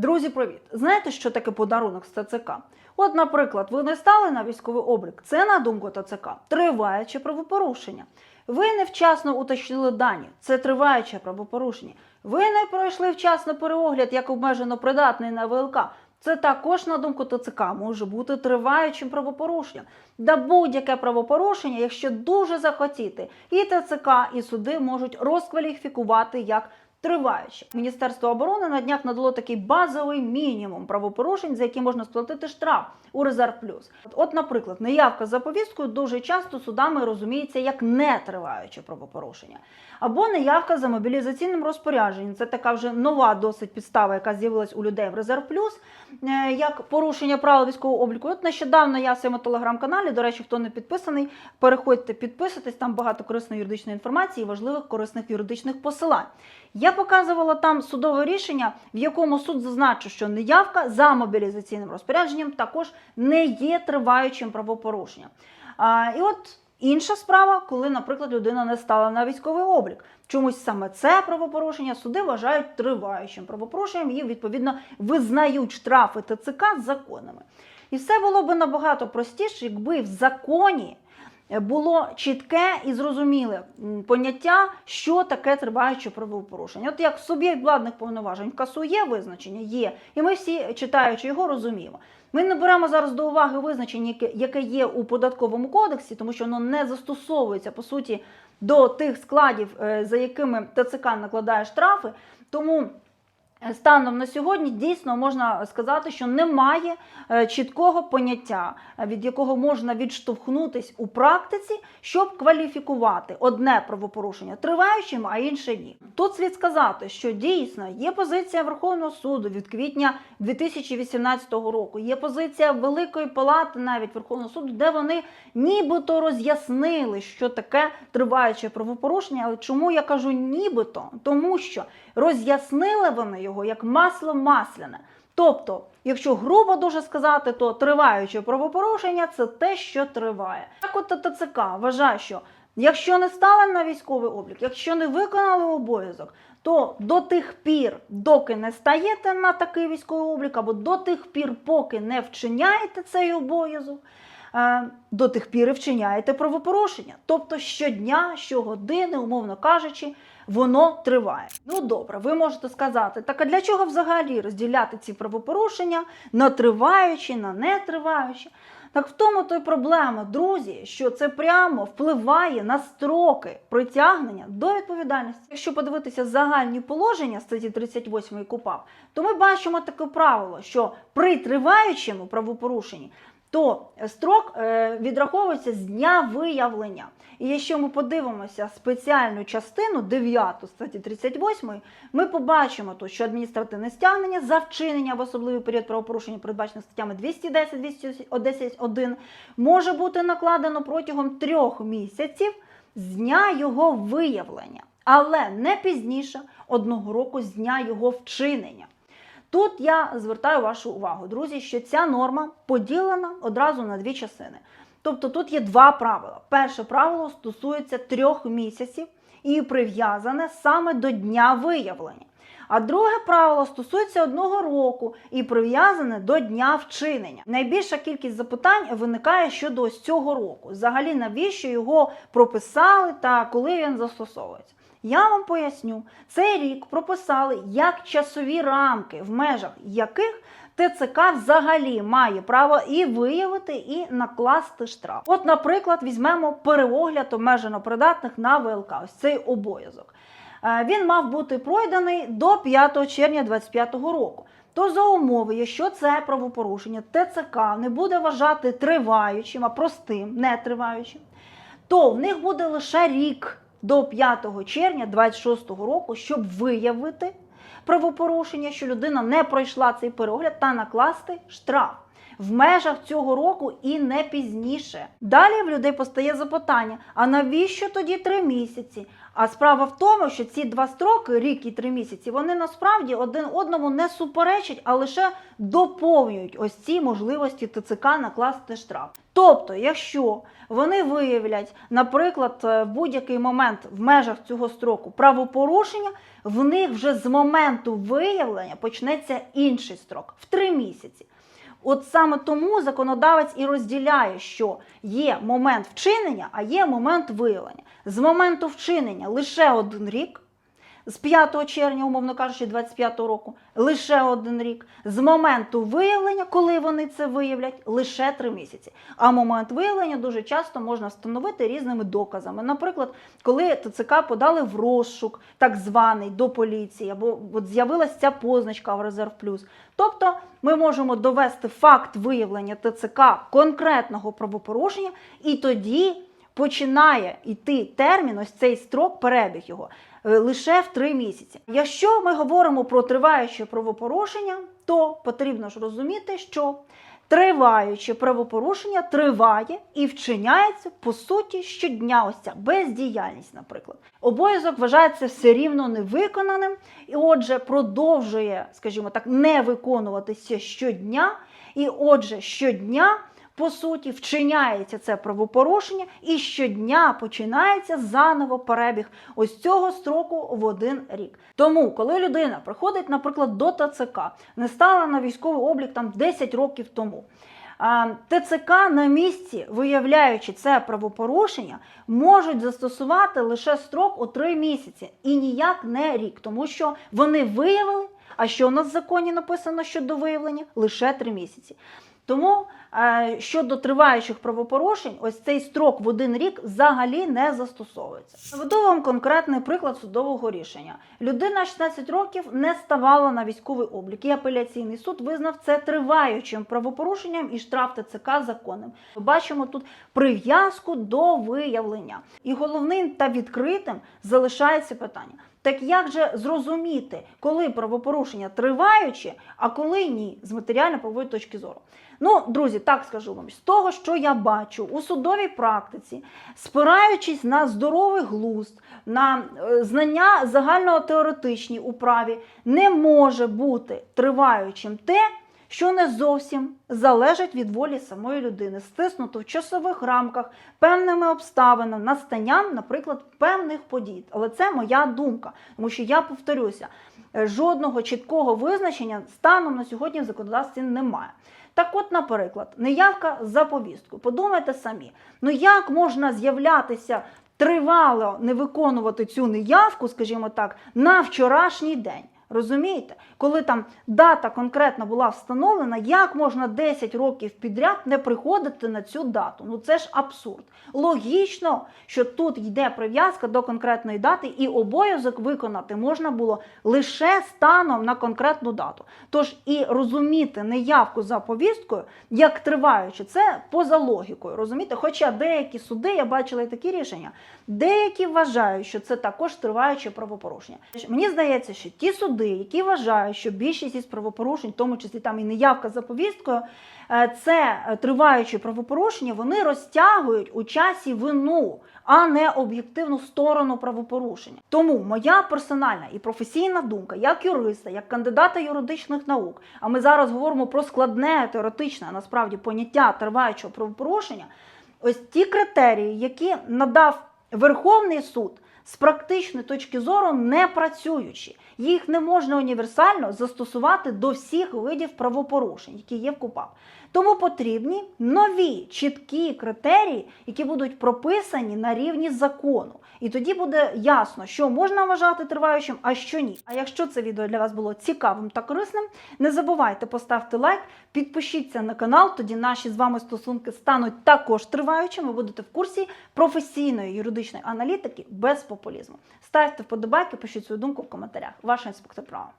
Друзі, привіт! Знаєте, що таке подарунок з ТЦК? От, наприклад, ви не стали на військовий облік. Це, на думку ТЦК, триваюче правопорушення. Ви невчасно уточнили дані. Це триваюче правопорушення. Ви не пройшли вчасно переогляд як обмежено придатний на ВЛК. Це також, на думку ТЦК, може бути триваючим правопорушенням. Да будь-яке правопорушення, якщо дуже захотіти, і ТЦК, і суди можуть розкваліфікувати як триваюче. Міністерство оборони на днях надало такий базовий мінімум правопорушень, за які можна сплатити штраф у резерв плюс. От, от, наприклад, неявка за повісткою дуже часто судами розуміється як нетриваюче правопорушення. Або неявка за мобілізаційним розпорядженням. Це така вже нова досить підстава, яка з'явилась у людей в резерв плюс, е, як порушення правил військового обліку. От нещодавно я в своєму телеграм-каналі, до речі, хто не підписаний, переходьте, підписуйтесь, там багато корисної юридичної інформації і важливих корисних юридичних посилань. Я показувала там судове рішення, в якому суд зазначив, що неявка за мобілізаційним розпорядженням також не є триваючим правопорушенням. А, і от інша справа, коли, наприклад, людина не стала на військовий облік. Чомусь саме це правопорушення суди вважають триваючим правопорушенням і відповідно визнають штрафи ТЦК законами. І все було б набагато простіше, якби в законі було чітке і зрозуміле поняття, що таке триваюче правопорушення. От як суб'єкт владних повноважень в КАСУ є визначення, є, і ми всі, читаючи його, розуміємо. Ми не беремо зараз до уваги визначення, яке- є у податковому кодексі, тому що воно не застосовується по суті до тих складів, е, за якими ТЦК накладає штрафи. Тому Станом на сьогодні дійсно можна сказати, що немає е, чіткого поняття, е, від якого можна відштовхнутись у практиці, щоб кваліфікувати одне правопорушення триваючим, а інше ні. Тут слід сказати, що дійсно є позиція Верховного суду від квітня 2018 року. Є позиція Великої Палати, навіть Верховного суду, де вони нібито роз'яснили, що таке триваюче правопорушення. Але чому я кажу нібито? Тому що роз'яснили вони його як масло масляне. Тобто, якщо грубо дуже сказати, то триваюче правопорушення це те, що триває. Так от ТЦК вважає, що якщо не стали на військовий облік, якщо не виконали обов'язок, то до тих пір, доки не стаєте на такий військовий облік, або до тих пір, поки не вчиняєте цей обов'язок, до тих пір і вчиняєте правопорушення. Тобто щодня, щогодини, умовно кажучи, воно триває. Ну добре, ви можете сказати, так а для чого взагалі розділяти ці правопорушення на триваючі, на нетриваючі? Так в тому то й проблема, друзі, що це прямо впливає на строки притягнення до відповідальності. Якщо подивитися загальні положення статті 38 КУПАП, то ми бачимо таке правило, що при триваючому правопорушенні то строк е, відраховується з дня виявлення. І якщо ми подивимося спеціальну частину 9 статті 38, ми побачимо тут, що адміністративне стягнення за вчинення в особливий період правопорушення, передбачених статтями 210, 210.1, може бути накладено протягом трьох місяців з дня його виявлення, але не пізніше одного року з дня його вчинення. Тут я звертаю вашу увагу, друзі, що ця норма поділена одразу на дві частини. Тобто тут є два правила. Перше правило стосується трьох місяців і прив'язане саме до дня виявлення. А друге правило стосується одного року і прив'язане до дня вчинення. Найбільша кількість запитань виникає щодо ось цього року. Взагалі, навіщо його прописали та коли він застосовується. Я вам поясню, цей рік прописали як часові рамки, в межах яких ТЦК взагалі має право і виявити, і накласти штраф. От, наприклад, візьмемо переогляд обмежено придатних на ВЛК. Ось цей обов'язок. Е, Він мав бути пройдений до 5 червня 2025 року. То за умови, якщо це правопорушення ТЦК не буде вважати триваючим, а простим, не триваючим, то в них буде лише рік до 5 червня 2026 року, щоб виявити правопорушення, що людина не пройшла цей перегляд та накласти штраф. В межах цього року і не пізніше. Далі в людей постає запитання: а навіщо тоді три місяці? А справа в тому, що ці два строки, рік і три місяці, вони насправді один одному не суперечать, а лише доповнюють ось ці можливості ТЦК накласти штраф. Тобто, якщо вони виявлять, наприклад, е, в будь-який момент в межах цього строку правопорушення, в них вже з моменту виявлення почнеться інший строк в три місяці. От саме тому законодавець і розділяє, що є момент вчинення, а є момент виявлення. З моменту вчинення лише один рік, з 5 червня, умовно кажучи, 25 року, лише один рік. З моменту виявлення, коли вони це виявлять, лише три місяці. А момент виявлення дуже часто можна встановити різними доказами. Наприклад, коли ТЦК подали в розшук, так званий до поліції, або з'явилася ця позначка в резерв плюс. Тобто ми можемо довести факт виявлення ТЦК конкретного правопорушення, і тоді починає йти термін, ось цей строк, перебіг його лише в три місяці. Якщо ми говоримо про триваюче правопорушення, то потрібно ж розуміти, що триваюче правопорушення триває і вчиняється по суті щодня. Ось ця бездіяльність, наприклад. Обов'язок вважається все рівно невиконаним, і отже, продовжує, скажімо так, не виконуватися щодня, і отже, щодня по суті, вчиняється це правопорушення, і щодня починається заново перебіг ось цього строку в один рік. Тому, коли людина приходить, наприклад, до ТЦК, не стала на військовий облік там 10 років тому. ТЦК на місці, виявляючи це правопорушення, можуть застосувати лише строк у 3 місяці і ніяк не рік, тому що вони виявили. А що у нас в законі написано щодо виявлення? Лише 3 місяці. Тому щодо триваючих правопорушень, ось цей строк в один рік взагалі не застосовується. Наведу вам конкретний приклад судового рішення. Людина 16 років не ставала на військовий облік. І апеляційний суд визнав це триваючим правопорушенням і штраф ТЦК законним. Ми бачимо тут прив'язку до виявлення. І головним та відкритим залишається питання. Так як же зрозуміти, коли правопорушення триваюче, а коли ні, з матеріально-правової точки зору? Ну, друзі, так скажу вам, з того, що я бачу у судовій практиці, спираючись на здоровий глузд, на е, знання загальнотеоретичні у праві, не може бути триваючим те, що не зовсім залежить від волі самої людини, стиснуто в часових рамках певними обставинами, настанням, наприклад, певних подій. Але це моя думка, тому що я повторюся, жодного чіткого визначення станом на сьогодні в законодавстві немає. Так от, наприклад, неявка за повістку. Подумайте самі, ну як можна з'являтися тривало не виконувати цю неявку, скажімо так, на вчорашній день? Розумієте, коли там дата конкретно була встановлена, як можна 10 років підряд не приходити на цю дату? Ну це ж абсурд. Логічно, що тут йде прив'язка до конкретної дати, і обов'язок виконати можна було лише станом на конкретну дату. Тож і розуміти неявку за повісткою як триваючи, це поза логікою. Розумієте? Хоча деякі суди, я бачила і такі рішення, деякі вважають, що це також триваюче правопорушення. Мені здається, що ті суди, які вважають, що більшість із правопорушень, в тому числі там і неявка за повісткою, е, це триваючі правопорушення, вони розтягують у часі вину, а не об'єктивну сторону правопорушення. Тому моя персональна і професійна думка, як юриста, як кандидата юридичних наук, а ми зараз говоримо про складне теоретичне насправді поняття триваючого правопорушення. Ось ті критерії, які надав Верховний суд з практичної точки зору не працюючі. Їх не можна універсально застосувати до всіх видів правопорушень, які є в КУПАП. Тому потрібні нові чіткі критерії, які будуть прописані на рівні закону. І тоді буде ясно, що можна вважати триваючим, а що ні. А якщо це відео для вас було цікавим та корисним, не забувайте поставити лайк, підпишіться на канал, тоді наші з вами стосунки стануть також триваючими. Ви будете в курсі професійної юридичної аналітики без популізму. Ставте вподобайки, пишіть свою думку в коментарях. Ваш інспектор права.